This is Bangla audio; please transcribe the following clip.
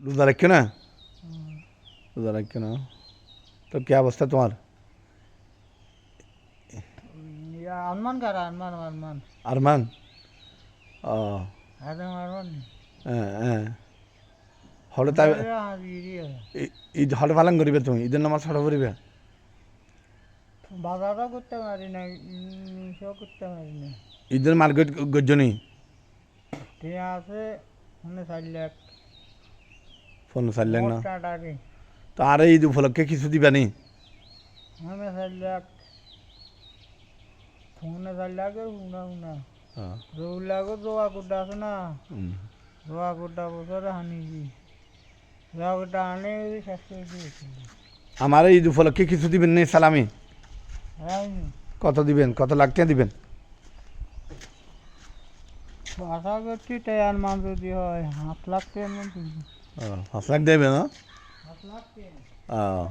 রোজা রাখছো না? রোজা রাখছো না। তো কি অবস্থা তোমার? আনমান কারা? আনমান আনমান আরমান? ও। আদম আনমান হ্যাঁ হ্যাঁ। হলে তাই ঈদ হলে পালন করিবে তুমি ঈদের নামাজ হলে করিবে বাজারও করতে পারি না সব করতে পারি না। ঈদের মার্কেট গজ্জনি টিয়া আছে মানে চার লাখ। ফোন চালিলাম না। তো আরে ঈদ উপলক্ষে কিছু দিবানি চার লাখ ফোনে চার লাখের শুনা শুনা। রৌলাগো জোয়া কুটা আছে না। হুম। জোয়া কুটা বছরে হানিছি জোয়া কুটা আনে শেষ করে দিয়েছিল আমার ঈদ উপলক্ষে কিছু দিবেন নি সালামি কত দিবেন? কত লাখ টাকা দিবেন? আশা করছি টায়ার মান যদি হয় হাত লাখ ও, পাঁচ লাখ দেবে না? ও